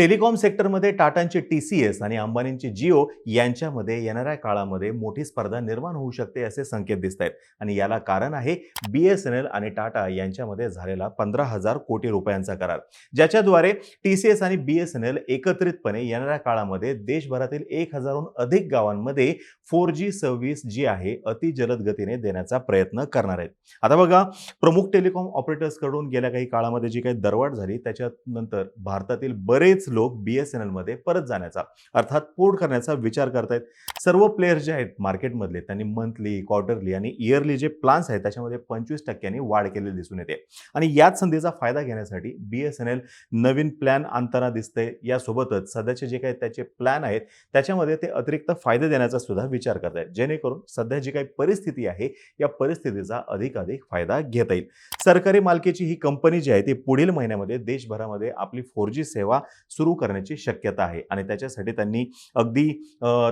Telecom सेक्टरमध्ये टाटांची T C S आणि अंबानींची जिओ यांच्यामध्ये येणाऱ्या काळामध्ये मोठी स्पर्धा निर्माण होऊ शकते असे संकेत दिसत आहेत. आणि याला कारण आहे बी एस एन एल आणि टाटा यांच्यामध्ये झालेला पंधरा हजार कोटी रुपयांचा करार. ज्याच्याद्वारे टी सी एस आणि बी एस एन एल एकत्रितपणे येणाऱ्या काळामध्ये देशभरातील एक हजारहून अधिक गावांमध्ये फोर जी सर्व्हिस जी आहे अति जलद गतीने देण्याचा प्रयत्न करणार आहेत. आता बघा प्रमुख टेलिकॉम ऑपरेटर्सकडून गेल्या काही काळामध्ये जी काही दरवाढ झाली त्याच्यानंतर भारतातील बरेच लोक बी एस एन एलमध्ये परत जाण्याचा अर्थात पोर्ट करण्याचा विचार करतायत. सर्व प्लेयर्स जे आहेत मार्केटमधले त्यांनी मंथली क्वार्टरली आणि इयरली जे प्लान्स आहेत त्याच्यामध्ये पंचवीस टक्क्यांनी वाढ केलेली दिसून येते. आणि याच संधीचा फायदा घेण्यासाठी बी एस एन एल नवीन प्लॅन आणताना दिसते यासोबतच सध्याचे जे काही त्याचे प्लॅन आहेत त्याच्यामध्ये ते अतिरिक्त फायदे देण्याचा सुद्धा विचार करत आहेत जेणेकरून सध्या जी काही परिस्थिती आहे या परिस्थितीचा अधिकाधिक फायदा घेता येईल. सरकारी मालकीची ही कंपनी जी आहे ती पुढील महिन्यामध्ये देशभरामध्ये आपली फोर जी सेवा सुरू करण्याची शक्यता आहे. आणि त्याच्यासाठी त्यांनी अगदी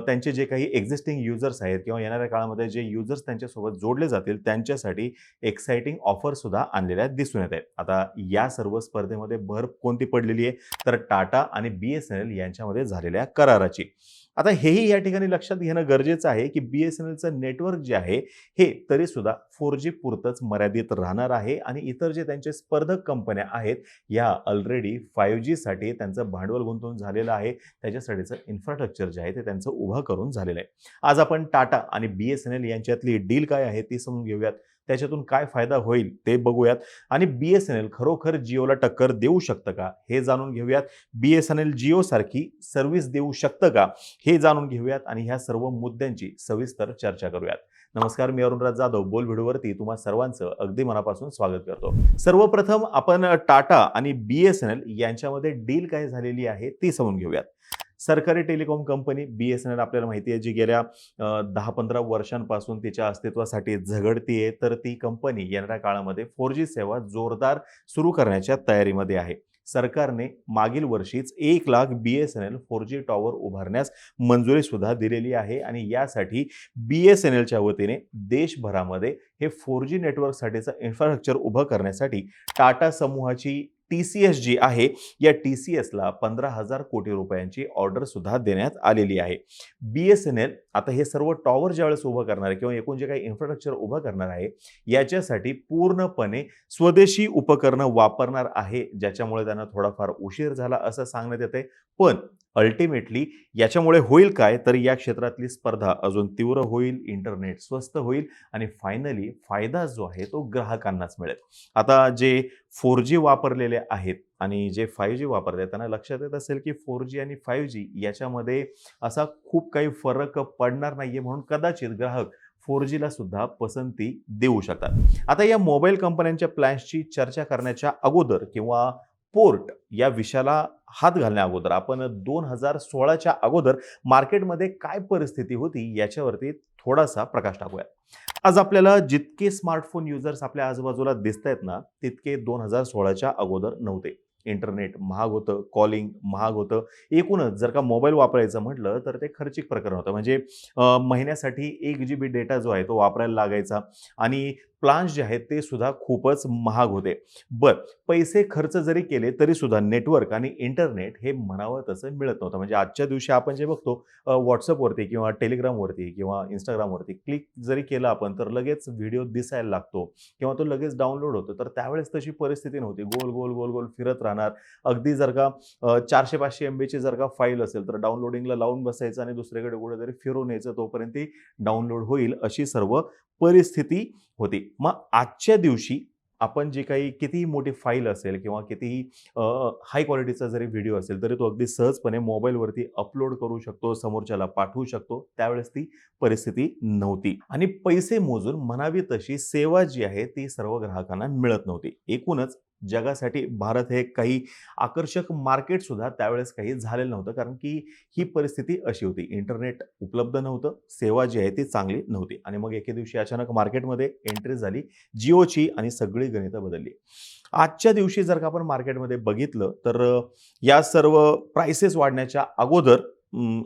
त्यांचे जे काही एक्झिस्टिंग युजर्स आहेत किंवा येणाऱ्या काळामध्ये जे युजर्स त्यांच्यासोबत जोडले जातील त्यांच्यासाठी एक्साइटिंग ऑफर सुद्धा आणलेल्या दिसून येत आहेत. आता या सर्व स्पर्धेमध्ये भर कोणती पडलेली आहे? तर टाटा आणि बी एस एन एल यांच्यामध्ये झालेल्या कराराची. आता हेही या ठिकाणी लक्षात घेणं गरजेचं आहे की बी एस एन एलचं नेटवर्क जे आहे हे तरीसुद्धा फोर जी पुरतंच मर्यादित राहणार आहे आणि इतर जे त्यांचे स्पर्धक कंपन्या आहेत या ऑलरेडी फाईव्ह जीसाठी त्यांचं भांडवल गुंतवून झालेलं आहे. त्याच्यासाठीचं इन्फ्रास्ट्रक्चर जे आहे ते त्यांचं उभं करून झालेलं आहे. आज आपण टाटा आणि बी एस एन एल यांच्यातली डील काय आहे ती समजून घेऊयात. त्याच्यातून काय फायदा होईल ते बघूयात. आणि बी एस एन एल खरोखर जिओला टक्कर देऊ शकतं का? हे जाणून घेऊयात. बी एस एन एल जिओसारखी सर्व्हिस देऊ शकतं का? हे जाणून घेऊयात आणि ह्या सर्व मुद्द्यांची सविस्तर चर्चा करूयात. नमस्कार मी अरुणराज जाधव. बोल व्हिडिओवरती तुम्हा सर्वांचं अगदी मनापासून स्वागत करतो. सर्वप्रथम आपण टाटा आणि बी एस एन एल यांच्यामध्ये डील काय झालेली आहे ती समजून घेऊयात. सरकारी telecom company B S N L आपल्याला माहिती आहे जी गेल्या दहा पंधरा वर्षांपासून तिच्या अस्तित्वासाठी झगडतीये तर ती कंपनी येणाऱ्या काळामध्ये फोर जी सेवा जोरदार सुरू करण्याच्या तयारीमध्ये आहे. सरकारने मागील वर्षीच एक lakh B S N L four G tower उभारण्यास मंजुरी सुद्धा दिलेली आहे आणि यासाठी बी एस एन एलच्या वतीने देशभरामध्ये हे फोर जी नेटवर्कसाठीचं इन्फ्रास्ट्रक्चर उभं करण्यासाठी टाटा समूहाची टी सी एस जी आहे. या टी सी एसला पंधरा हजार कोटी रुपयांची ऑर्डर सुद्धा देण्यात आलेली आहे. बी एस एन एल आता हे सर्व टॉवर ज्यावेळेस उभं करणार आहे किंवा एकूण जे काही इन्फ्रास्ट्रक्चर उभं करणार आहे याच्यासाठी पूर्णपणे स्वदेशी उपकरणं वापरणार आहे ज्याच्यामुळे त्यांना थोडाफार उशीर झाला असं सांगण्यात येते पण अल्टिमेटली याच्यामुळे होईल काय? तर या क्षेत्रातली स्पर्धा अजून तीव्र होईल इंटरनेट स्वस्त होईल आणि फायनली फायदा जो आहे तो ग्राहकांनाच मिळेल. आता जे फोर जी वापरलेले आहेत आणि जे फाय जी वापरले त्यांना लक्षात येत असेल की फोर जी आणि फाय जी याच्यामध्ये असा खूप काही फरक पडणार नाहीये म्हणून कदाचित ग्राहक फोर जीला सुद्धा पसंती देऊ शकतात. आता या मोबाईल कंपन्यांच्या प्लॅन्सची चर्चा करण्याच्या अगोदर किंवा पोर्ट या विषयाला हात घालण्या अगोदर. आपण दोन हजार सोळाच्या अगोदर मार्केटमध्ये काय परिस्थिती होती याच्यावरती थोडासा प्रकाश टाकूया. आज आपल्याला जितके स्मार्टफोन युजर्स आपल्या आजूबाजूला दिसत आहेत ना तितके दोन हजार सोळाच्या अगोदर नव्हते. इंटरनेट महाग होतं कॉलिंग महाग होतं. एकूणच जर का मोबाईल वापरायचं म्हटलं तर ते खर्चिक प्रकरण होतं. म्हणजे महिन्यासाठी एक जी बी डेटा जो आहे तो वापरायला लागायचा आणि प्लान्स जे आहेत ते सुद्धा खूपच महाग होते. बर पैसे खर्च जरी केले तरी सुद्धा नेटवर्क आणि इंटरनेट हे म्हणावं तसं मिळत नव्हतं. म्हणजे आजच्या दिवशी आपण जे बघतो व्हॉट्सअपवरती किंवा टेलिग्रामवरती किंवा इंस्टाग्रामवरती क्लिक जरी केलं आपण तर लगेच व्हिडिओ दिसायला लागतो किंवा तो लगेच डाउनलोड होतो. तर त्यावेळेस तशी परिस्थिती नव्हती. गोल गोल गोल गोल फिरत राहणार. अगदी जर का चारशे पाचशे एम बीची जर का फाईल असेल तर डाउनलोडिंगला लावून बसायचं आणि दुसरीकडे कुठेतरी फिरून यायचं तोपर्यंत ती डाउनलोड होईल अशी सर्व परिस्थिती होती. मग आजच्या दिवशी आपण जे काही कितीही मोठी फाईल असेल किंवा कितीही हाय क्वालिटीचा जरी व्हिडिओ असेल तरी तो अगदी सहजपणे मोबाईलवरती अपलोड करू शकतो समोरच्याला पाठवू शकतो. त्यावेळेस ती परिस्थिती नव्हती. आणि पैसे मोजून म्हणावी तशी सेवा जी आहे ती सर्व ग्राहकांना मिळत नव्हती. एकूणच जगासाठी भारत हे काही आकर्षक मार्केटसुद्धा त्यावेळेस काही झालेलं नव्हतं. कारण की ही परिस्थिती अशी होती. इंटरनेट उपलब्ध नव्हतं. सेवा जी आहे ती चांगली नव्हती. आणि मग एके दिवशी अचानक मार्केटमध्ये एंट्री झाली. जिओची आणि सगळी गणितं बदलली. आजच्या दिवशी जर का आपण मार्केटमध्ये बघितलं तर या सर्व प्राइसेस वाढण्याच्या अगोदर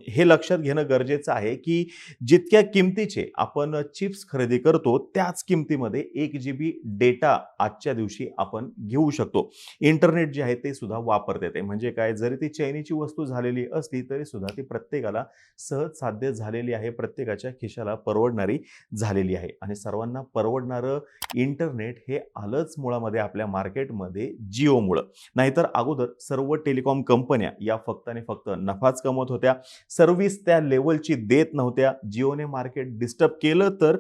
हे लक्षात घेणं गरजेचं आहे की जितक्या किमतीचे आपण चिप्स खरेदी करतो त्याच किमतीमध्ये एक जी बी डेटा आजच्या दिवशी आपण घेऊ शकतो. इंटरनेट जे आहे ते सुद्धा वापरता येते. म्हणजे काय? जरी ती चैनीची वस्तू झालेली असली तरी सुद्धा ती प्रत्येकाला सहज साध्य झालेली आहे प्रत्येकाच्या खिशाला परवडणारी झालेली आहे. आणि सर्वांना परवडणारं इंटरनेट हे आलंच मुळामध्ये आपल्या मार्केटमध्ये जिओमुळं. नाहीतर अगोदर सर्व टेलिकॉम कंपन्या या फक्त आणि फक्त नफाच कमवत होत्या. सर्व्हिस त्या लेवलची देत नव्हत्या. जिओने मार्केट डिस्टर्ब केलं तर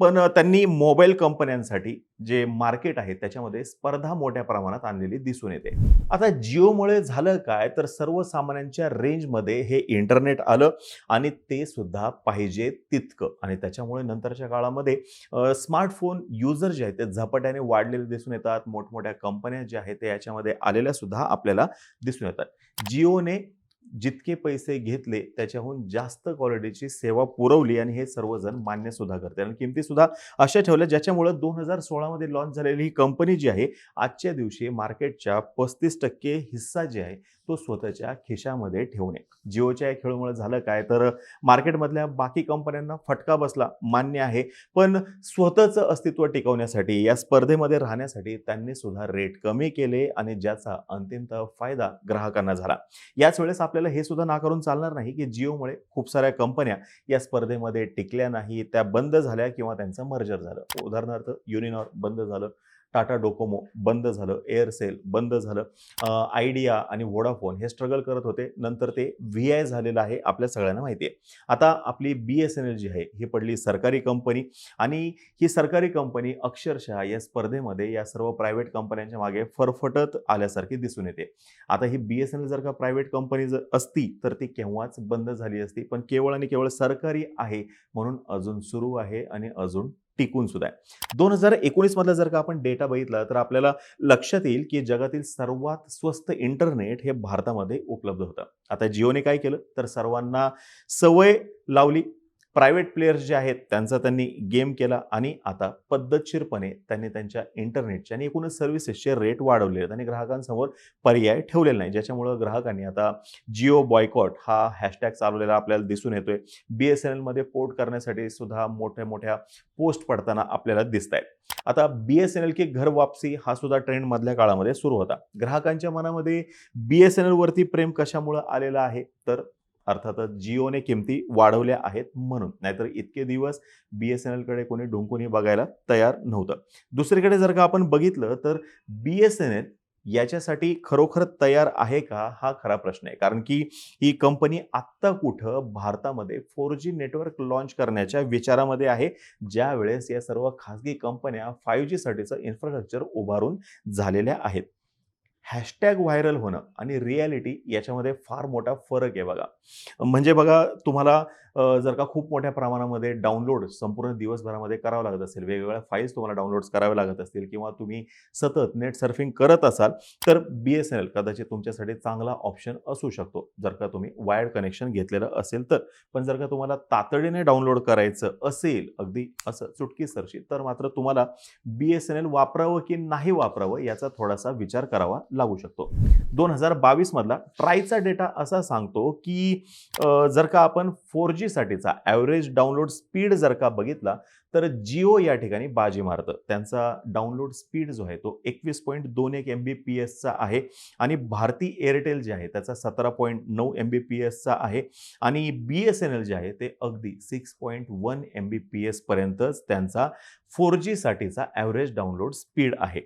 पण त्यांनी मोबाईल कंपन्यांसाठी जे मार्केट आहे त्याच्यामध्ये स्पर्धा मोठ्या प्रमाणात आणलेली दिसून येते. आता जिओमुळे झालं काय तर सर्वसामान्यांच्या रेंजमध्ये हे इंटरनेट आलं आणि ते सुद्धा पाहिजे तितकं. आणि त्याच्यामुळे नंतरच्या काळामध्ये स्मार्टफोन युजर जे आहेत ते झपाट्याने वाढलेले दिसून येतात. मोठमोठ्या कंपन्या ज्या आहेत ते याच्यामध्ये आलेल्या सुद्धा आपल्याला दिसून येतात. जिओने जितके पैसे घेतले त्याच्याहून जास्त क्वालिटीची सेवा पुरवली आणि हे सर्वजण मान्य सुद्धा करते आणि किमती सुद्धा अशा ठेवल्या ज्याच्यामुळं दोन हजार सोळामध्ये लॉन्च झालेली ही कंपनी जी आहे आजच्या दिवशी मार्केटच्या पस्तीस टक्के हिस्सा जे आहे तो स्वतःच्या खिशामध्ये ठेवणे जिओच्या या खेळूमुळे झालं काय? तर मार्केटमधल्या बाकी कंपन्यांना फटका बसला मान्य आहे. पण स्वतःचं अस्तित्व टिकवण्यासाठी या स्पर्धेमध्ये राहण्यासाठी त्यांनी सुद्धा रेट कमी केले आणि ज्याचा अंतिमतः फायदा ग्राहकांना झाला. याच वेळेस आपल्या आपल्याला हे सुद्धा नाकारून चालणार नाही की जिओमुळे खूप साऱ्या कंपन्या या स्पर्धेमध्ये टिकल्या नाही त्या बंद झाल्या किंवा त्यांचं मर्जर झालं. उदाहरणार्थ युनिनॉर बंद झालं. टाटा डोकोमो बंद झालं एअरसेल बंद झालं. आयडिया आणि वोडाफोन हे स्ट्रगल करत होते. नंतर ते व्ही आय झालेलं आहे आपल्या सगळ्यांना माहिती आहे. आता आपली बी एस एन एल जी आहे ही पडली सरकारी कंपनी आणि ही सरकारी कंपनी अक्षरशः या स्पर्धेमध्ये या सर्व प्रायव्हेट कंपन्यांच्या मागे फरफटत आल्यासारखी दिसून येते. आता ही बी एस एन एल जर का प्रायव्हेट कंपनी जर असती तर ती केव्हाच बंद झाली असती. पण केवळ आणि केवळ सरकारी आहे म्हणून अजून सुरू आहे आणि अजून टिकून सुद्धा आहे. दोन हजार एकोणीस मधला जर का आपण डेटा बघितला तर आपल्याला लक्षात येईल की जगातील सर्वात स्वस्त इंटरनेट हे भारतामध्ये उपलब्ध होतं. आता जिओने काय केलं? तर सर्वांना सवय लावली. प्रायव्हेट प्लेयर्स जे आहेत त्यांचा त्यांनी गेम केला आणि आता पद्धतशीरपणे त्यांनी त्यांच्या इंटरनेटचे आणि एकूणच सर्व्हिसेसचे रेट वाढवले आहेत आणि ग्राहकांसमोर पर्याय ठेवलेला नाही ज्याच्यामुळं ग्राहकांनी आता जिओ बॉयकॉट हा हॅशटॅग चालवलेला आपल्याला दिसून येतोय. बी एस एन एलमध्ये पोर्ट करण्यासाठी सुद्धा मोठ्या मोठ्या पोस्ट पडताना आपल्याला दिसत आहेत आता बी एस एन एल की घर वापसी हा सुद्धा ट्रेंड मधल्या काळामध्ये सुरू होता. ग्राहकांच्या मनामध्ये बी एस एन एलवरती प्रेम कशामुळं आलेलं आहे? तर अर्थातच जिओने किमती वाढवल्या आहेत म्हणून. नाहीतर इतके दिवस बी एस एन एलकडे कोणी डोंकूनही बघायला तयार नव्हतं. दुसरीकडे जर का आपण बघितलं तर बी एस एन एल याच्यासाठी खरोखर तयार आहे का? हा खरा प्रश्न आहे. कारण की ही कंपनी आत्ता कुठं भारतामध्ये फोर जी नेटवर्क लॉन्च करण्याच्या विचारामध्ये आहे. ज्या वेळेस या सर्व खासगी कंपन्या फाईव्ह जीसाठीचं इन्फ्रास्ट्रक्चर उभारून झालेल्या आहेत. हॅशटॅग व्हायरल होणं आणि रियालिटी याच्यामध्ये फार मोठा फरक आहे बघा. म्हणजे बघा तुम्हाला जर का खूप मोठ्या प्रमाणामध्ये डाउनलोड संपूर्ण दिवसभरामध्ये करावं लागत असेल वेगवेगळ्या फाईल्स तुम्हाला डाउनलोड्स कराव्या लागत असतील किंवा तुम्ही सतत नेट सर्फिंग करत असाल तर बी एस एन एल कदाचित तुमच्यासाठी चांगला ऑप्शन असू शकतो. जर का तुम्ही वायर्ड कनेक्शन घेतलेलं असेल तर. पण जर का तुम्हाला तातडीने डाउनलोड करायचं असेल अगदी असं चुटकी सरशी तर मात्र तुम्हाला बी एस एन एल वापरावं की नाही वापरावं याचा थोडासा विचार करावा लागू शकतो. दोन हजार बावीसमधला ट्रायचा डेटा असा सांगतो की जर का आपण फोर जीसाठीचा ॲव्हरेज डाउनलोड स्पीड जर का बघितला तर जिओ या ठिकाणी बाजी मारतं. त्यांचा डाउनलोड स्पीड जो आहे तो एकवीस पॉईंट दोन एक एम बी पी एसचा आहे आणि भारती एअरटेल जे आहे त्याचा सतरा पॉईंट नऊ एम बी पी एसचा आहे आणि B S N L J आहे ते अगदी six point one M B P एसपर्यंतच त्यांचा फोर जीसाठीचा ॲव्हरेज डाउनलोड स्पीड आहे.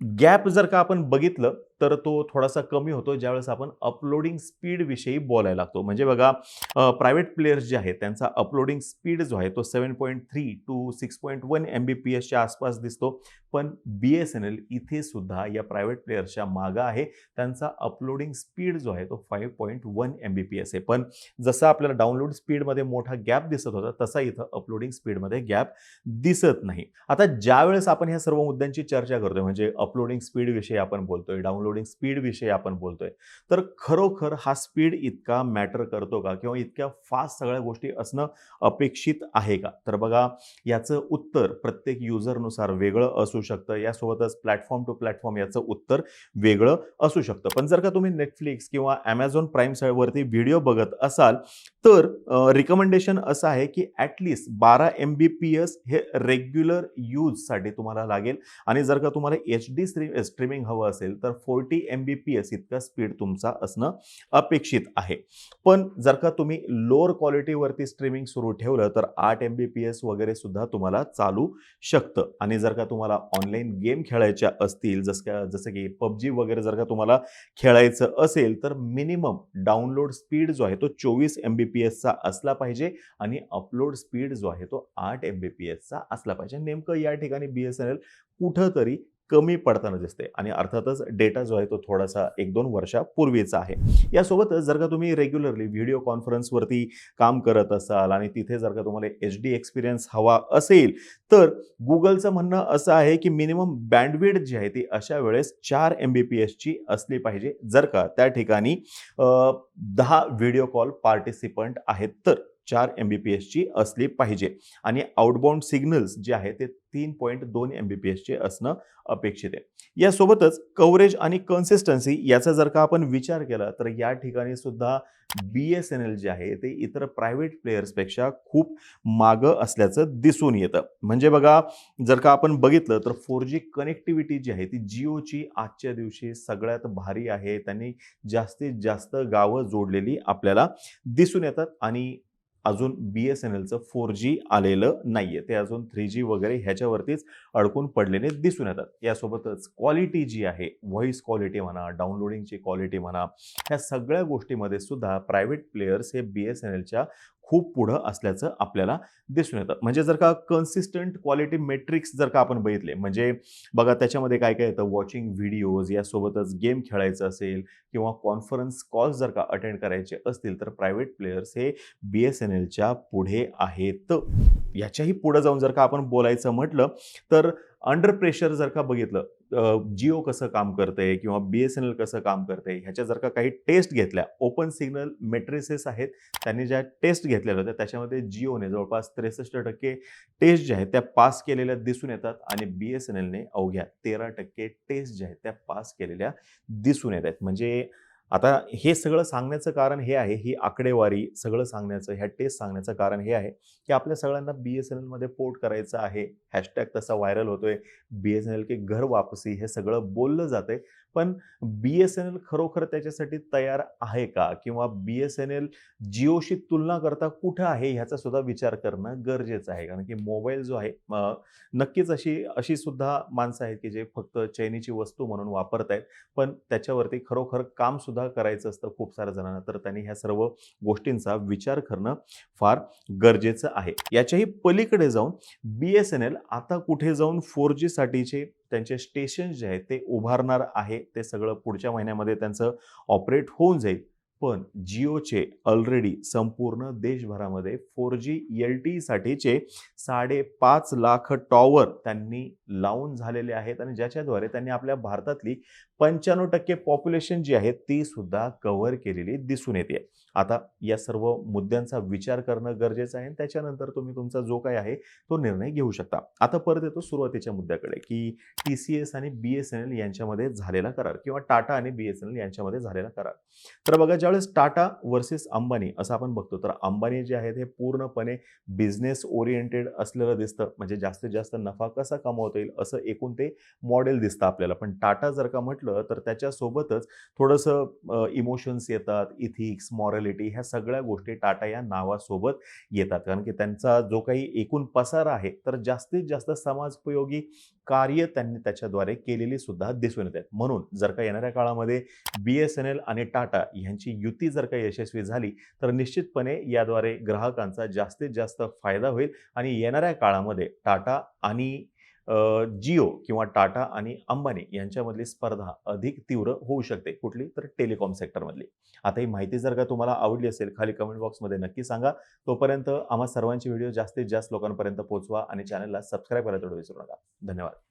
गॅप जर का आपण बघितलं तर तो थोडासा कमी होतो ज्यावेळेस आपण अपलोडिंग स्पीडविषयी बोलायला लागतो. म्हणजे बघा प्रायव्हेट प्लेयर्स जे आहेत त्यांचा अपलोडिंग स्पीड जो आहे तो seven point three two six point one M B P एसच्या आसपास दिसतो. पण बी एस एन एल इथे सुद्धा या प्रायव्हेट प्लेयर्सच्या मागं आहे. त्यांचा अपलोडिंग स्पीड जो आहे तो five point one M B P S आहे. पण जसं आपल्याला डाउनलोड स्पीडमध्ये मोठा गॅप दिसत होता तसा इथं अपलोडिंग स्पीडमध्ये गॅप दिसत नाही. आता ज्यावेळेस आपण ह्या सर्व मुद्द्यांची चर्चा करतोय म्हणजे अपलोडिंग स्पीडविषयी आपण बोलतोय डाउनलोड डाउनलोडिंग स्पीडविषयी आपण बोलतोय. तर खरोखर हा स्पीड इतका मॅटर करतो का? किंवा इतक्या फास्ट सगळ्या गोष्टी असणं अपेक्षित आहे का? तर बघा याचं उत्तर प्रत्येक युजरनुसार वेगळं असू शकतं. यासोबतच प्लॅटफॉर्म टू प्लॅटफॉर्म याचं उत्तर वेगळं असू शकतं. पण जर का तुम्ही नेटफ्लिक्स किंवा ॲमेझॉन प्राईम वरती व्हिडिओ बघत असाल तर रिकमेंडेशन असं आहे की ॲटलिस्ट बारा एम बी पी एस हे रेग्युलर यूजसाठी तुम्हाला लागेल. आणि जर का तुम्हाला एच डी स्ट्रीम स्ट्रीमिंग हवं असेल तर forty M B P S इतका स्पीड तुमचा असणं अपेक्षित आहे. पण जर का तुम्ही लोअर क्वालिटीवरती स्ट्रीमिंग सुरू ठेवलं तर आठ एम बी पी एस वगैरे सुद्धा तुम्हाला चालू शकतं. आणि जर का तुम्हाला ऑनलाईन गेम खेळायच्या असतील जसं का जसं की पबजी वगैरे जर का तुम्हाला खेळायचं असेल तर मिनिमम डाउनलोड स्पीड जो आहे तो चोवीस एम बी पी एसचा असला पाहिजे आणि अपलोड स्पीड जो आहे तो आठ एम बी पी एसचा असला पाहिजे. नेमकं या ठिकाणी बी एस एन एल कुठंतरी कमी पडताना दिसते. आणि अर्थातच डेटा जो आहे तो थोडासा एक दोन वर्षापूर्वीचा आहे. यासोबतच जर का तुम्ही रेग्युलरली व्हिडिओ कॉन्फरन्सवरती काम करत असाल आणि तिथे जर का तुम्हाला एच डी एक्सपिरियन्स हवा असेल तर गुगलचं म्हणणं असं आहे की मिनिमम बँडविड जी आहे ती अशा वेळेस चार एम बी पी एसची असली पाहिजे. जर का त्या ठिकाणी दहा व्हिडिओ कॉल पार्टिसिपंट आहेत तर. चार एम बी पी एसची असली पाहिजे. आणि आउटबाउंड सिग्नल्स जे आहे ते तीन पॉईंट दोन एम बी पी एसचे असणं अपेक्षित आहे. यासोबतच कव्हरेज आणि कन्सिस्टन्सी याचा जर का आपण विचार केला तर या ठिकाणी सुद्धा बी एस एन एल जे आहे ते इतर प्रायव्हेट प्लेयर्सपेक्षा खूप मागं असल्याचं दिसून येतं. म्हणजे बघा जर का आपण बघितलं तर फोर जी कनेक्टिव्हिटी जी आहे ती जिओची आजच्या दिवशी सगळ्यात भारी आहे. त्यांनी जास्तीत जास्त गावं जोडलेली आपल्याला दिसून येतात आणि अजून बी एस एन एलचं फोर जी आलेलं नाही आहे ते अजून थ्री जी वगैरे ह्याच्यावरतीच अडकून पडलेले दिसून येतात. यासोबतच क्वालिटी जी आहे व्हॉइस क्वालिटी म्हणा डाउनलोडिंगची क्वालिटी म्हणा ह्या सगळ्या गोष्टीमध्ये सुद्धा प्रायव्हेट प्लेयर्स हे बी एस एन एलच्या खूप पुढं असल्याचं आपल्याला दिसून येतं. म्हणजे जर का कन्सिस्टंट क्वालिटी मेट्रिक्स जर का आपण बघितले म्हणजे बघा त्याच्यामध्ये काय काय येतं? वॉचिंग व्हिडिओज यासोबतच गेम खेळायचं असेल किंवा कॉन्फरन्स कॉल्स जर का अटेंड करायचे असतील तर प्रायव्हेट प्लेयर्स हे बी एस एन एलच्या पुढे आहेत. याच्याही पुढं जाऊन जर का आपण बोलायचं म्हटलं तर अंडर प्रेशर जर का बघितलं जिओ कसं काम करते किंवा बी एस एन एल कसं काम करते ह्याच्या जर का काही टेस्ट घेतल्या ओपन सिग्नल मेट्रिसेस आहेत त्यांनी ज्या टेस्ट घेतलेल्या होत्या त्याच्यामध्ये जिओने जवळपास त्रेसष्ट टक्के टेस्ट ज्या आहेत त्या पास केलेल्या दिसून येतात आणि बी एस एन एलने अवघ्या तेरा टक्के टेस्ट ज्या आहेत त्या पास केलेल्या दिसून येत आहेत. म्हणजे आता हे सगळं सांगण्याचं कारण हे आहे ही आकडेवारी सगळं सांगण्याचं ह्या टेस्ट सांगण्याचं कारण हे आहे की आपल्या सगळ्यांना बी एस एन एलमध्ये पोर्ट करायचं आहे. हॅशटॅग तसा व्हायरल होतोय. बी एस एन एल के घर वापसी हे सगळं बोललं जातंय. पण बी एस एन एल खरोखर त्याच्यासाठी तयार आहे का? किंवा बी एस एन एल जिओशी तुलना करता कुठं आहे? ह्याचा सुद्धा विचार करणं गरजेचं आहे. कारण की मोबाईल जो आहे नक्कीच अशी अशी सुद्धा माणसं आहेत की जे फक्त चैनीची वस्तू म्हणून वापरत आहेत पण त्याच्यावरती खरोखर काम सुद्धा करायचं असतं खूप साऱ्या जणांना. तर त्यांनी ह्या सर्व गोष्टींचा विचार करणं फार गरजेचं आहे. याच्याही पलीकडे जाऊन बी एस एन एल आता कुठे जाऊन फोर जीसाठीचे त्यांचे स्टेशन जे आहेत ते उभारणार आहे. ते सगळं पुढच्या महिन्यामध्ये त्यांचं ऑपरेट होऊन जाईल. पण जिओचे ऑलरेडी संपूर्ण देशभरामध्ये फोर जी एल टी साठीचे साडेपाच लाख टॉवर त्यांनी लावून झालेले आहेत आणि ज्याच्याद्वारे त्यांनी आपल्या भारतातली पंच्याण्णव टक्के पॉप्युलेशन जी आहे ती सुद्धा कव्हर केलेली दिसून येते. आता या सर्व मुद्द्यांचा विचार करणं गरजेचं आहे त्याच्यानंतर तुम्ही तुमचा जो काय आहे तो निर्णय घेऊ शकता. आता परत येतो सुरुवातीच्या मुद्द्याकडे की टी सी एस आणि बी एस एन एल यांच्यामध्ये झालेला करार किंवा टाटा आणि बी एस एन एल यांच्यामध्ये झालेला करार. तर बघा ज्या ज्यावेळेस टाटा वर्सेस अंबानी असं आपण बघतो. तर अंबानी जे आहेत हे पूर्णपणे बिझनेस ओरिएंटेड असलेलं दिसतं. म्हणजे जास्तीत जास्त नफा कसा कमावता येईल असं एकूण ते मॉडेल दिसतं आपल्याला. पण टाटा जर का म्हटलं तर त्याच्यासोबतच थोडंसं इमोशन्स येतात इथिक्स मॉरॅलिटी ह्या सगळ्या गोष्टी टाटा या नावासोबत येतात. कारण की त्यांचा जो काही एकूण पसार आहे तर जास्तीत जास्त समाजोपयोगी कार्य त्यांनी त्याच्याद्वारे केलेली सुद्धा दिसून आहेत म्हणून जर का येणाऱ्या काळामध्ये बी एस एन एल आणि टाटा ह्यांची युती जर का यशस्वी झाली तर निश्चितपणे याद्वारे ग्राहकांचा जास्तीत जास्त फायदा होईल आणि येणाऱ्या काळामध्ये टाटा आणि जिओ किंवा टाटा आणि अंबानी यांच्यामधली स्पर्धा अधिक तीव्र होऊ शकते कुठली? तर टेलिकॉम सेक्टरमधली. आता ही माहिती जर का तुम्हाला आवडली असेल खाली कमेंट बॉक्समध्ये नक्की सांगा. तोपर्यंत आम्हा सर्वांची व्हिडिओ जास्तीत जास्त लोकांपर्यंत पोहोचवा आणि चॅनलला सबस्क्राईब करायला तेवढं विसरू नका. धन्यवाद.